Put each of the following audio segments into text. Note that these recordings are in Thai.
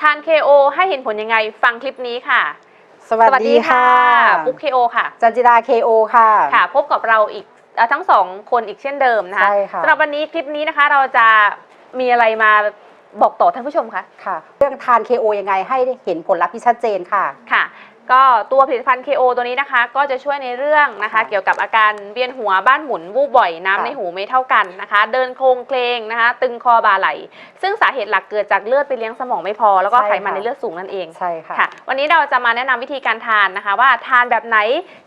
ทาน KO ให้เห็นผลยังไงฟังคลิปนี้ค่ะสวัสดีค่ะปุ๊ก KO ค่ะ จันจิรา KO ค่ะ ค่ะ พบกับเราอีกเอ่อทั้งสองคนอีกเช่นเดิมนะคะใช่ค่ะสำหรับวันนี้คลิปนี้นะคะเราจะมีอะไรมาบอกต่อท่านผู้ชมคะค่ะ เรื่องทาน KO ยังไงให้เห็นผลลัพธ์ที่ชัดเจนค่ะค่ะ ก็ตัวผลิตภัณฑ์ KO ตัวนี้นะคะ ก็จะช่วยในเรื่องนะคะค่ะเกี่ยวกับอาการเวียนหัวบ้านหมุนวูบบ่อยน้ำค่ะในหูไม่เท่ากันนะคะ เดินโครงเคลงนะคะ ตึงคอบ่าไหล ซึ่งสาเหตุหลักเกิดจากเลือดไปเลี้ยงสมองไม่พอ แล้วก็ไขมันในเลือดสูงนั่นเอง ใช่ค่ะค่ะวันนี้เราจะมาแนะนำวิธีการทานนะคะ ว่าทานแบบไหน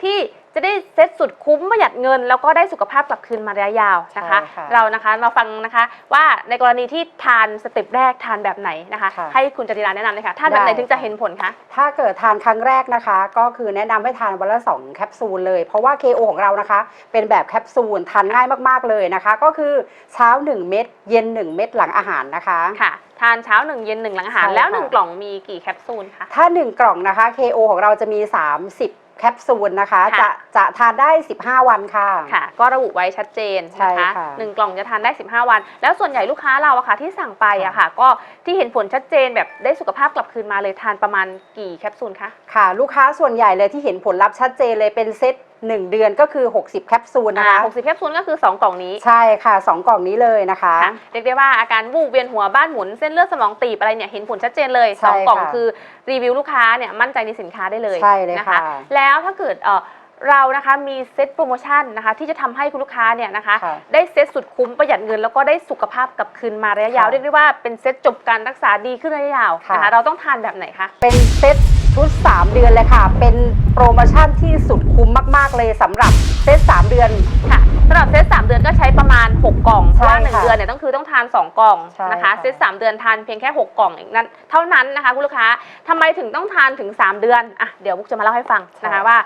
ที่ จะได้เซ็ตสุดคุ้มประหยัดเงิน แล้วก็ได้สุขภาพกลับคืนมาระยะยาวนะคะ ใช่ค่ะเรานะคะมาฟังนะคะว่าในกรณีที่ทานสเต็ปแรกทานแบบไหนนะคะ ค่ะให้คุณจติราแนะนำเลยค่ะทานแบบไหนได้ ถึงจะเห็นผลคะ ถ้าเกิดทานครั้งแรกนะคะ ก็คือแนะนำให้ทานวันละ 2 แคปซูลเลย เพราะว่า KO ของเรานะคะ เป็นแบบแคปซูลทานง่ายมากๆเลยนะคะ ก็คือเช้า 1 เม็ดเย็น 1 เม็ดหลังอาหารนะคะ ค่ะ ทานเช้าหนึ่งเย็นหนึ่งหลังอาหาร ใช่แล้วค่ะหนึ่งกล่องมีกี่แคปซูลคะ ถ้า 1 กล่องนะคะ KO ของเราจะมี 30 แคปซูลนะคะ ค่ะ จะจะทานได้ 15 วันค่ะ ค่ะ ก็ระบุไว้ชัดเจนใช่นะคะค่ะหนึ่งกล่องจะทานได้ 15 วัน แล้วส่วนใหญ่ลูกค้าเราอะค่ะที่สั่งไปอะค่ะ ก็ที่เห็นผลชัดเจนแบบได้สุขภาพกลับคืนมาเลยทานประมาณกี่แคปซูลคะ ค่ะ ลูกค้าส่วนใหญ่เลยที่เห็นผลลัพธ์ชัดเจนเลยเป็นเซต 1 เดือนก็คือ 60 แคปซูลนะคะอ่า60แคปซูลก็คือ 2 กล่องนี้ใช่ค่ะ 2 กล่องนี้เลยนะคะ ค่ะเรียกได้ว่าอาการวูบเวียนหัวบ้านหมุนเส้นเลือดสมองตีบอะไรเนี่ยเห็นผลชัดเจนเลยใช่สองกล่องค่ะคือรีวิวลูกค้าเนี่ยมั่นใจในสินค้าได้เลยใช่เลยนะค่ะ แล้วถ้าเกิดเอ่อเรานะคะมีเซตโปรโมชั่นนะคะที่จะทำให้คุณลูกค้าเนี่ยนะคะ ค่ะได้เซตสุดคุ้มประหยัดเงิน แล้วก็ได้สุขภาพกลับคืนมาระยะยาวค่ะเรียกได้ว่าเป็นเซตจบการรักษาดีขึ้นระยะยาวค่ะ นะคะเราต้องทานแบบไหนคะ เป็นเซต ชุด 3 เดือนเลยค่ะ เป็นโปรโมชั่นที่สุดคุ้มมาก ๆ เลยสำหรับเซต3 เดือน ค่ะสำหรับเซต3 เดือนก็ใช้ประมาณ 6 กล่องเพใช่ราะว่าหนึ่งค่ะเดือนเนี่ยต้องคือต้องทาน 2 กล่องใช่นะคะค่ะเซต3 เดือนทานเพียงแค่ 6 กล่องเองนั้นเท่านั้นนะคะคุณลูกค้าทำไมถึงต้องทานถึง 3 เดือนอะเดี๋ยวบุ๊กจะมาเล่าให้ฟังนะคะว่า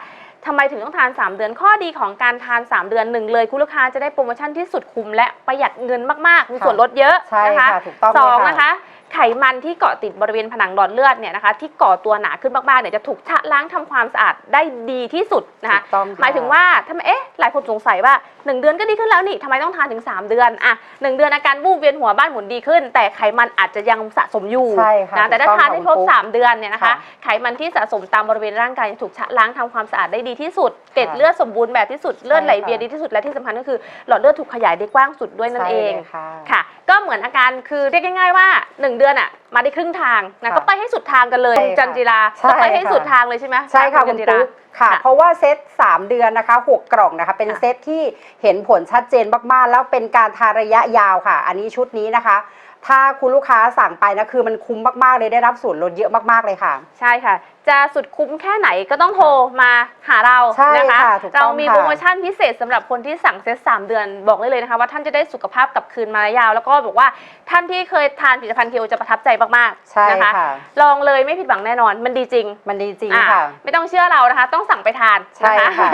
ทำไมถึงต้องทาน 3 เดือน ข้อดีของการทาน 3 เดือนหนึ่งเลยคุณลูกค้าจะได้โปรโมชั่นที่สุดคุ้มและประหยัดเงินมากๆมีส่วนลดเยอะใช่นะคะค่ะถูกต้องสองเลยนะคะ ไขมันที่เกาะติดบริเวณผนังหลอดเลือดเนี่ยนะคะที่ก่อตัวหนาขึ้นมากๆเนี่ยจะถูกชะล้างทำความสะอาดได้ดีที่สุดนะคะถูกต้องค่ะ หมายถึงว่าทำไมเอ๊ะหลายคนสงสัยว่า 1 เดือนก็ดีขึ้นแล้วนี่ทำไมต้องทานถึง 3 เดือนอะหนึ่งเดือนอาการวูบเวียนหัวบ้านหมุนดีขึ้น แต่ไขมันอาจจะยังสะสมอยู่ใช่ค่ะนะแต่ถ้าถูกต้องทานให้ครบค่ะ3เดือนเนี่ยนะคะค่ะ ไขมันที่สะสมตามบริเวณร่างกายจะถูกชะล้างทำความสะอาดได้ดีที่สุดเกล็ดเลือดสมบูรณ์แบบที่สุดเลือดไหลเวียนดีที่สุดและที่สำคัญก็คือหลอดเลือดถูกขยายได้กว้างสุดด้วยนั่นเอง ใช่ลยค่ะ ค่ะ ก็เหมือนอาการคือเรียกง่ายๆว่า 1 เดือนอะมาได้ครึ่งทางนะค่ะก็ไปให้สุดทางกันเลยใช่คุณค่ะจันจิราใช่ก็ไปให้ค่ะ สุดทางเลยใช่ไหมใช่ค่ะณคุณจันจิรา ปุ๊กค่ะ ค่ะเพราะว่าเซต3 เดือนนะคะ6กล่องนะคะ เป็นค่ะเซตที่เห็นผลชัดเจนมากๆ แล้วเป็นการทานระยะยาวค่ะ อันนี้ชุดนี้นะคะ ถ้าคุณลูกค้าสั่งไปนะคือมันคุ้มมากๆเลยได้รับส่วนลดเยอะมากๆเลยค่ะ ใช่ค่ะ จะสุดคุ้มแค่ไหนก็ต้องโทรมาหาเราใช่นะคะ ค่ะถูกต้องเรามีค่ะ โปรโมชั่นพิเศษสำหรับคนที่สั่งเซต3 เดือนบอกได้เลยนะคะ ว่าท่านจะได้สุขภาพกลับคืนมาระยะยาว แล้วก็บอกว่าท่านที่เคยทานผลิตภัณฑ์เคียวจะประทับใจมากใช่ๆนะคะค่ะ ลองเลยไม่ผิดหวังแน่นอน มันดีจริงมันดีจริงอะค่ะ ไม่ต้องเชื่อเรานะคะ ต้องสั่งไปทานใช่นะคะค่ะ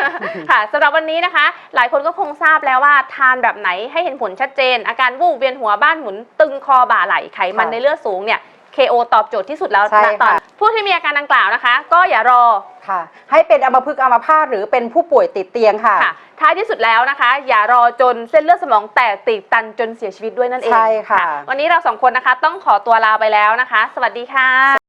ค่ะสำหรับวันนี้นะคะ หลายคนก็คงทราบแล้วว่าทานแบบไหนให้เห็นผลชัดเจน อาการวูบเวียนหัวบ้านหมุนตึงคอบ่าไหลไขมันค่ะในเลือดสูงเนี่ย KO ตอบโจทย์ที่สุดแล้วใช่ณตอนค่ะ ผู้ที่มีอาการดังกล่าวนะคะ ก็อย่ารอค่ะ ให้เป็นอัมพฤกษ์อัมพาตหรือเป็นผู้ป่วยติดเตียงค่ะ ค่ะ ท้ายที่สุดแล้วนะคะ อย่ารอจนเส้นเลือดสมองแตกตีบตันจนเสียชีวิตด้วยนั่นเองใช่ค่ะ วันนี้เราสองคนนะคะ ต้องขอตัวลาไปแล้วนะคะ สวัสดีค่ะ